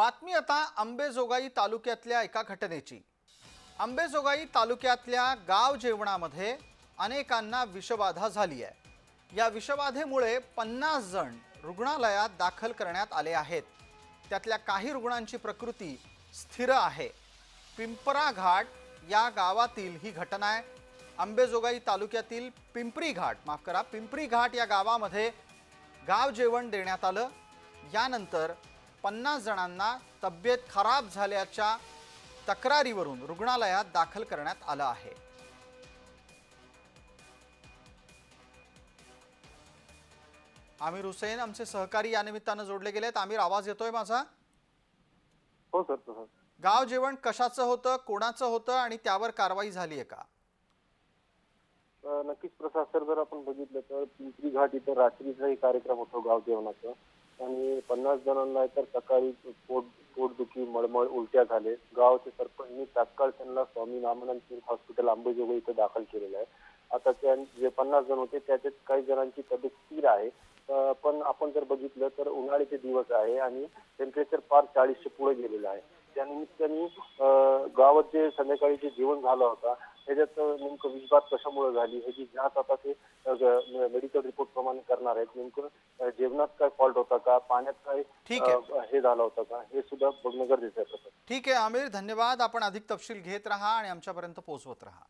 बातमी आता अंबेजोगाई तालुक्यातल्या एका घटनेची. अंबेजोगाई तालुक्यातल्या गाव जेवणामध्ये अनेकांना विषबाधा झाली आहे या विषबाधेमुळे पन्नास जण रुग्णालयात दाखल करण्यात आले आहेत. त्यातल्या काही रुग्णांची प्रकृती स्थिर आहे. पिंपरा घाट या गावातील ही घटना आहे. अंबेजोगाई तालुक्यातील पिंपरी घाट माफ करा पिंपरी घाट या गावामध्ये गाव जेवण देण्यात आलं. यानंतर पन्नास जणांना तब्येत खराब झाल्याच्या तक्रारीवरून रुग्णालयात दाखल करण्यात आलं आहे. आमिर हुसेन आमचे सहकारी या निमित्तानं जोडले गेलेत. आमिर आवाज येतोय माझा? हो सर गाव जेवण कशाचं होतं कोणाचं होतं आणि त्यावर कारवाई झाली आहे का? नक्कीच प्रसाद सर जर आपण बघितलं तर पिंपरी घाट इथं रात्रीचाही कार्यक्रम होतो गाव जेवणाचा. आणि पन्नास जणांना तर सकाळी पोट पोटदुखी मळमळ उलट्या झाले. गावाचे सरपंचनी तात्काळ त्यांना स्वामी रामानंद तीर्थ हॉस्पिटल अंबेजोगाई इथं दाखल केलेलं आहे. आता त्या जे पन्नास जण होते त्याच्यात काही जणांची तब्येत स्थिर आहे. पण आपण जर बघितलं तर उन्हाळ्याचे दिवस आहे आणि टेम्परेचर फार चाळीसच्या पुढे गेलेलं आहे. त्यानिमित्ताने गावात जे संध्याकाळी जे जेवण झालं होता त्याच्यात नेमकं विषबात कशामुळे झाली ह्याची जात आता ते मेडिकल रिपोर्ट प्रमाणे करणार आहेत नेमकं. जेवणात काय फॉल्ट होता का? पाण्यात काय ठीक आहे. हे झालं होतं का? हे सुद्धा बघणं गरजेचं आहे ठीक आहे आमिर. धन्यवाद. आपण अधिक तपशील घेत राहा आणि आमच्यापर्यंत पोहोचवत राहा.